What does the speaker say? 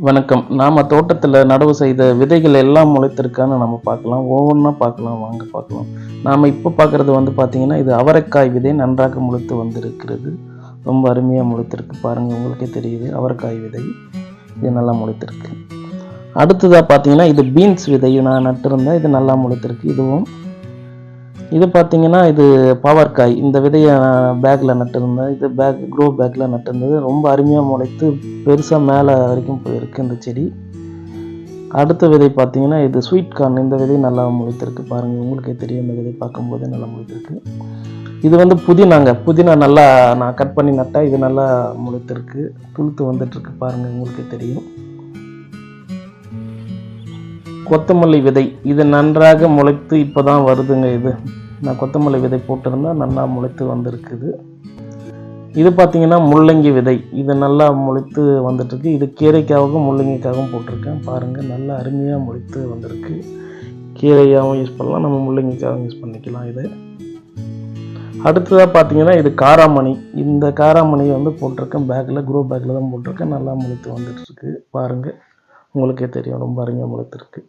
வணக்கம். நாம் தோட்டத்தில் நடவு செய்த விதைகள் எல்லாம் முளைத்திருக்கான்னு நம்ம பார்க்கலாம். ஒவ்வொன்றா பார்க்கலாம். வாங்க பார்க்கலாம். நாம் இப்போ பார்க்குறது வந்து பார்த்திங்கன்னா இது அவரைக்காய் விதை நன்றாக முளைத்து வந்திருக்கிறது. ரொம்ப அருமையாக முளைத்திருக்கு. பாருங்கள் உங்களுக்கே தெரியுது. அவரைக்காய் விதை இது நல்லா முளைத்திருக்கு. அடுத்ததாக பார்த்தீங்கன்னா இது பீன்ஸ் விதை நான் நட்டிருந்தேன். இது நல்லா முளைத்திருக்கு. இதுவும் இது பார்த்தீங்கன்னா இது பாவற்காய் இந்த விதையை நான் பேக்கில் நட்டிருந்தேன். இது பேக் க்ரோ பேக்கில் நட்டிருந்தது. ரொம்ப அருமையாக முளைத்து பெருசாக மேலே வரைக்கும் போயிருக்கு இந்த செடி. அடுத்த விதை பார்த்தீங்கன்னா இது ஸ்வீட் கார்ன் இந்த விதை நல்லா முளைத்திருக்கு பாருங்கள் உங்களுக்கே தெரியும் இந்த விதை பார்க்கும்போதே நல்லா முளைத்திருக்கு. இது வந்து புதினாங்க. புதினா நல்லா நான் கட் பண்ணி நட்டேன் இது நல்லா முளைத்திருக்கு. துளுத்து வந்துட்டுருக்கு பாருங்கள் உங்களுக்கே தெரியும். கொத்தமல்லி விதை. இது நன்றாக முளைத்து இப்போ தான் வருதுங்க இது. நான் கொத்தமல்லி விதை போட்டிருந்தேன் நல்லா முளைத்து வந்திருக்குது. இது பார்த்தீங்கன்னா முள்ளங்கி விதை. இது நல்லா முளைத்து வந்துட்டுருக்கு. இது கீரைக்காகவும் முள்ளங்கிக்காகவும் போட்டிருக்கேன். பாருங்கள் நல்லா அருமையாக முளைத்து வந்திருக்கு. கீரையாகவும் யூஸ் பண்ணலாம். நம்ம முள்ளங்கிக்காகவும் யூஸ் பண்ணிக்கலாம் இதை. அடுத்ததாக பார்த்தீங்கன்னா இது காராமணி. இந்த காராமணி வந்து போட்டிருக்கேன். பேக்கில் குரோ பேக்கில் தான் போட்டிருக்கேன். நல்லா முளைத்து வந்துட்டுருக்கு. பாருங்கள் உங்களுக்கே தெரியும். ரொம்ப அருமையாக முளைத்திருக்கு.